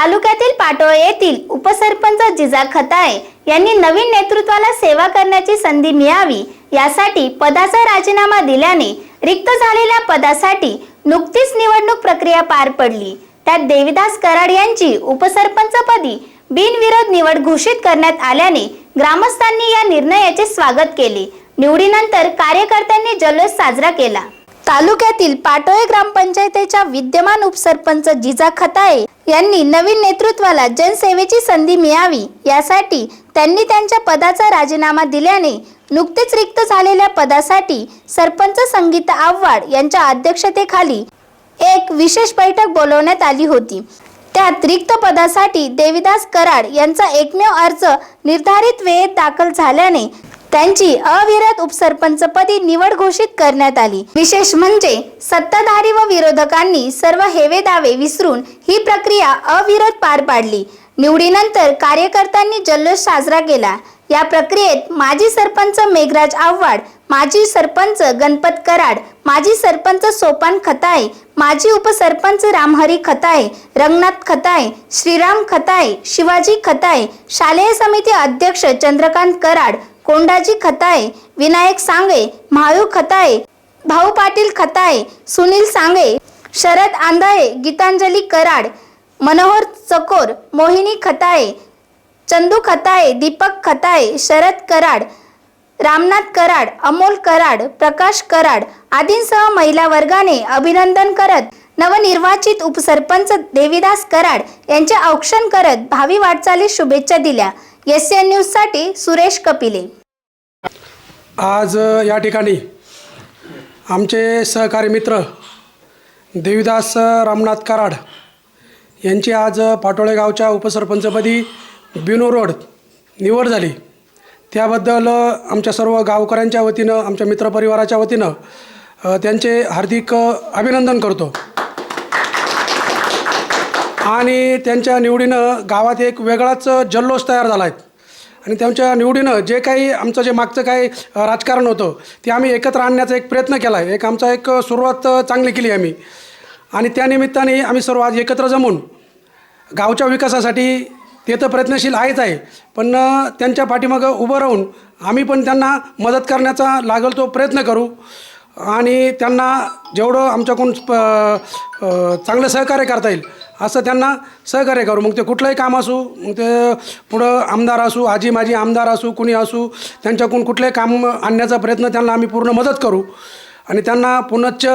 तालुक्यातील पाटोळे येथील उपसरपंच जिजा खताळे यांनी नवीन नेतृत्वाला सेवा करण्याची संधी मिळावी यासाठी पदाचा राजीनामा दिल्याने रिक्त झालेल्या पदासाठी नुकतीच निवडणूक प्रक्रिया पार पडली. त्यात देविदास कराड यांची उपसरपंचपदी बिनविरोध निवड घोषित करण्यात आल्याने ग्रामस्थांनी या निर्णयाचे स्वागत केले. निवडीनंतर कार्यकर्त्यांनी जल्लोष साजरा केला. तालुक्यातील पाटोळे ग्रामपंचायतीच्या विद्यमान उपसरपंच जिजा खताळे यांनी नवीन नेतृत्वाला जनसेवेची संधी मिळावी. यासाठी त्यांनी त्यांच्या पदाचा राजीनामा दिल्याने नुकतेच रिक्त झालेल्या पदासाठी सरपंच संगीता आव्हाड यांच्या अध्यक्षतेखाली एक विशेष बैठक बोलवण्यात आली होती. त्यात रिक्त पदासाठी देविदास कराड यांचा एकमेव अर्ज निर्धारित वेळेत दाखल झाल्याने त्यांची अविरत उपसरपंचपदी निवड घोषित करण्यात आली. विशेष म्हणजे सत्ताधारी व विरोधकांनी सर्व हेवे दावे विसरून ही प्रक्रिया अविरत पार पाडली. निवडीनंतर कार्यकर्त्यांनी जल्लोष साजरा केला. या प्रक्रियेत माजी सरपंच मेघराज आव्हाड माजी सरपंच गणपत कराड माजी सरपंच सोपान खताळे माजी उपसरपंच रामहरी खताळे रंगनाथ खताळे श्रीराम खताळे शिवाजी खताळे शालेय समिती अध्यक्ष चंद्रकांत कराड कोंडाजी खताळे विनायक सांगे महाळू खताळे भाऊ पाटील खताळे सुनील सांगे शरद आंधळे गीतांजली कराड मनोहर चकोर मोहिनी खताळे चंदू खताळे दीपक खताळे शरद कराड रामनाथ कराड अमोल कराड प्रकाश कराड आदींसह महिला वर्गाने अभिनंदन करत नवनिर्वाचित उपसरपंच देविदास कराड यांचे औक्षण करत भावी वाटचालीस शुभेच्छा दिल्या. एस एन न्यूजसाठी सुरेश कपिले. आज या ठिकाणी आमचे सहकारी मित्र देवीदास रामनाथ कराड यांची आज पाटोळेगावच्या पाटोळे गावच्या उपसरपंचपदी बिनो रोड निवड झाली. त्याबद्दल आमच्या सर्व गावकऱ्यांच्या वतीनं आमच्या मित्रपरिवाराच्या वतीनं त्यांचे हार्दिक अभिनंदन करतो. आणि त्यांच्या निवडीनं गावात एक वेगळाच जल्लोष तयार झाला आहे. आणि त्यांच्या निवडीनं जे काही आमचं जे मागचं काही राजकारण होतं ते आम्ही एकत्र आणण्याचा एक प्रयत्न केला आहे एक आमचा एक सुरुवात चांगली केली आम्ही. आणि त्यानिमित्ताने आम्ही सर्व आज एकत्र जमून गावच्या विकासासाठी ते तर प्रयत्नशील आहेच आहे. पण त्यांच्या पाठीमागं उभं राहून आम्ही पण त्यांना मदत करण्याचा लागल तो प्रयत्न करू. आणि त्यांना जेवढं आमच्याकडून प- चांगलं सहकार्य करता येईल असं त्यांना सहकार्य करू. मग ते कुठलंही काम असू मग ते पुढं आमदार असू आजी माझी आमदार असू कुणी असू त्यांच्याकडून कुठलंही काम आणण्याचा प्रयत्न त्यांना आम्ही पूर्ण मदत करू. आणि त्यांना पुनच्च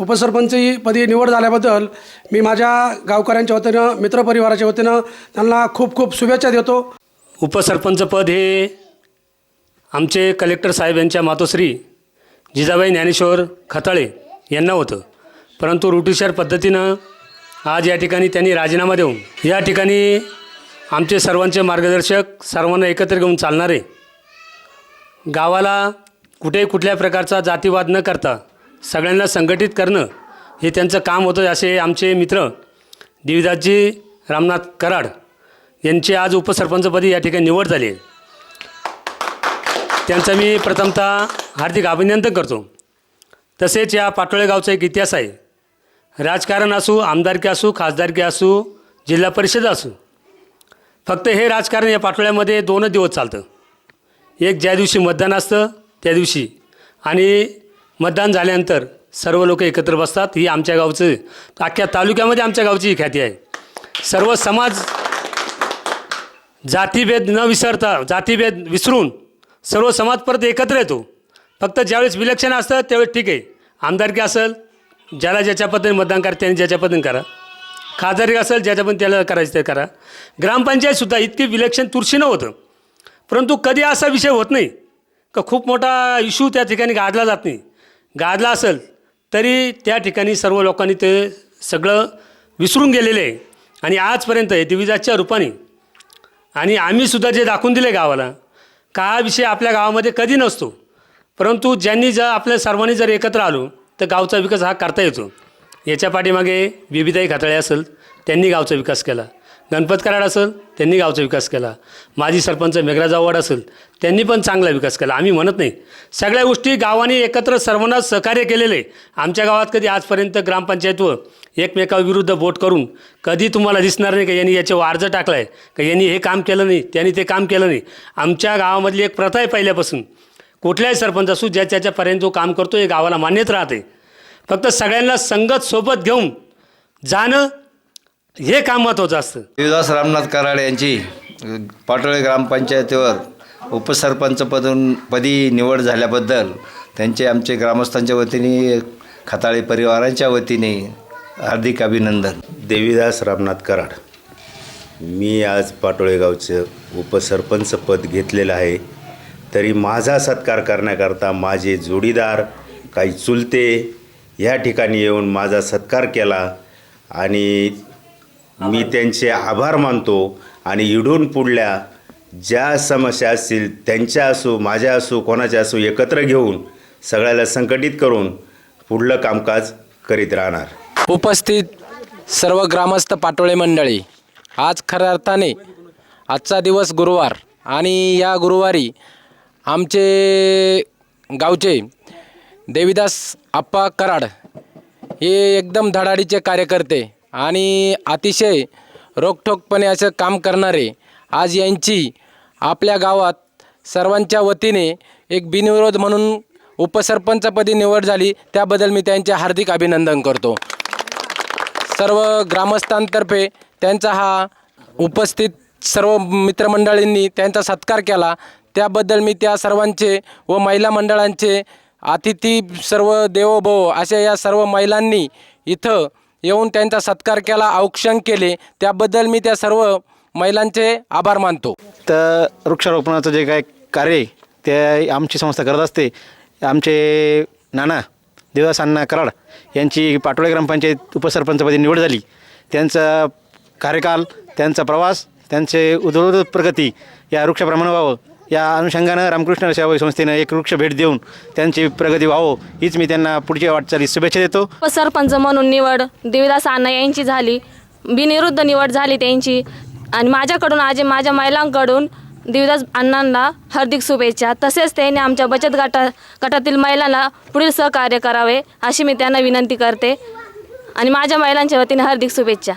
उपसरपंचपदी निवड झाल्याबद्दल मी माझ्या गावकऱ्यांच्या वतीनं मित्रपरिवाराच्या वतीनं त्यांना खूप खूप शुभेच्छा देतो. उपसरपंचपद हे आमचे कलेक्टर साहेब यांच्या मातोश्री जिजाबाई ज्ञानेश्वर खताळे यांना होतं. परंतु रुटीशर पद्धतीनं आज या ठिकाणी त्यांनी राजीनामा देऊन या ठिकाणी आमचे सर्वांचे मार्गदर्शक सर्वांना एकत्र घेऊन चालणारे गावाला कुठे कुठल्या प्रकारचा जातीवाद न करता सगळ्यांना संघटित करणं हे त्यांचं काम होतं असे आमचे मित्र देविदासजी रामनाथ कराड यांची आज उपसरपंचपदी या ठिकाणी निवड झाली आहे. त्यांचं मी प्रथमतः हार्दिक अभिनंदन करतो. तसेच या पाटोळे गावचा एक इतिहास आहे. राजकारण असू आमदारकी असू खासदारकी असू जिल्हा परिषद असू. फक्त हे राजकारण या पाटोळ्यामध्ये दोनच दिवस चालतं. एक ज्या दिवशी मतदान असतं त्या दिवशी. आणि मतदान झाल्यानंतर सर्व लोक एकत्र बसतात. ही आमच्या गावचं अख्ख्या तालुक्यामध्ये आमच्या गावची ही ख्याती आहे. सर्व समाज जातीभेद न विसरता जातीभेद विसरून सर्व समाज परत एकत्र येतो. फक्त ज्यावेळेस विलक्षण असतं त्यावेळेस ठीक आहे. आमदारकी असेल ज्याला ज्याच्या पद्धतीने मतदान करा त्यांनी ज्याच्या पद्धतीने करा. खासदारकी असेल ज्याच्या पण त्याला करायचं ते करा. ग्रामपंचायतसुद्धा इतकी विलक्षण तुरशीनं नव्हतं परंतु कधी असा विषय होत नाही का खूप मोठा इश्यू त्या ठिकाणी गाजला जात नाही. गाजला असेल तरी त्या ठिकाणी सर्व लोकांनी ते सगळं विसरून गेलेले आहे. आणि आजपर्यंत हे दिविजाच्या रूपाने. आणि आम्हीसुद्धा जे दाखवून दिले गावाला का हा विषय आपल्या गावामध्ये कधी नसतो. परंतु ज्यांनी जर आपल्या सर्वांनी जर एकत्र आलो तर गावचा विकास हा करता येतो. याच्या पाठीमागे विविधाई घातळे असेल त्यांनी गावचा विकास केला. गणपत कराड असेल त्यांनी गावचा विकास केला. माजी सरपंच मेघराज आव्हाड असेल त्यांनी पण चांगला विकास केला. आम्ही म्हणत नाही. सगळ्या गोष्टी गावाने एकत्र सर्वांना सहकार्य केलेले. आमच्या गावात कधी आजपर्यंत ग्रामपंचायतवर एकमेकाविरुद्ध बोट करून कधी तुम्हाला दिसणार नाही का यांनी याच्यावर अर्ज टाकला आहे का यांनी हे काम केलं नाही त्यांनी ते काम केलं नाही. आमच्या गावामधली एक प्रथा आहे पहिल्यापासून. कुठल्याही सरपंच असू ज्या त्याच्यापर्यंत जो काम करतो हे गावाला मान्यच राहते. फक्त सगळ्यांना संगत सोबत घेऊन जाणं हे काम महत्त्वाचं असतं. देवदास रामनाथ कराड यांची पाटोळे ग्रामपंचायतीवर उपसरपंचपदून पदी निवड झाल्याबद्दल त्यांचे आमचे ग्रामस्थांच्या वतीने खताळे परिवारांच्या वतीने हार्दिक अभिनंदन. देवीदास रामनाथ कराड. मी आज पाटोळे गावचं उपसरपंच पद घेतलेलं आहे. तरी माझा सत्कार करण्याकरता माझे जोडीदार काही चुलते ह्या ठिकाणी येऊन माझा सत्कार केला आणि मी त्यांचे आभार मानतो आणि इडून पुढल्या ज्या समस्या असतील त्यांच्या असो माझ्या असो कोणाच्या असो एकत्र घेऊन सगळ्याला संकटित करून पुढलं कामकाज करीत राहणार. उपस्थित सर्व ग्रामस्थ पाटोळे मंडळी आज खऱ्या अर्थाने आजचा दिवस गुरुवार आणि या गुरुवारी आमचे गावचे देविदास आप्पा कराड हे एकदम धडाडीचे कार्यकर्ते आणि अतिशय रोखठोकपणे असं काम करणारे आज यांची आपल्या गावात सर्वांच्या वतीने एक बिनविरोध म्हणून उपसरपंचपदी निवड झाली. त्याबद्दल मी त्यांचे हार्दिक अभिनंदन करतो. सर्व ग्रामस्थांतर्फे त्यांचा हा उपस्थित सर्व मित्रमंडळींनी त्यांचा सत्कार केला. त्याबद्दल मी त्या सर्वांचे व महिला मंडळांचे अतिथी सर्व देवोभव अशा या सर्व महिलांनी इथं येऊन त्यांचा सत्कार केला औक्षण केले. त्याबद्दल मी त्या सर्व महिलांचे आभार मानतो. तर वृक्षारोपणाचं जे काय कार्य आहे ते आमची संस्था करत असते. आमचे नाना देवदास अण्णा कराड यांची पाटोळे ग्रामपंचायत उपसरपंचपदी निवड झाली. त्यांचा कार्यकाल त्यांचा प्रवास त्यांचे उदोद प्रगती या वृक्षाप्रमाणे व्हावं. या अनुषंगानं रामकृष्ण सेवाभावी संस्थेनं एक वृक्ष भेट देऊन त्यांची प्रगती व्हावो हीच मी त्यांना पुढच्या वाटचालीस शुभेच्छा देतो. सरपंच म्हणून निवड देवीदास अण्णा यांची झाली. बिनिरुद्ध निवड झाली त्यांची. आणि माझ्याकडून आज माझ्या महिलांकडून देवीदास अण्णांना हार्दिक शुभेच्छा. तसेच त्यांनी आमच्या बचत गटा गटातील महिलांना पुढील सहकार्य करावे अशी मी त्यांना विनंती करते. आणि माझ्या महिलांच्या वतीने हार्दिक शुभेच्छा.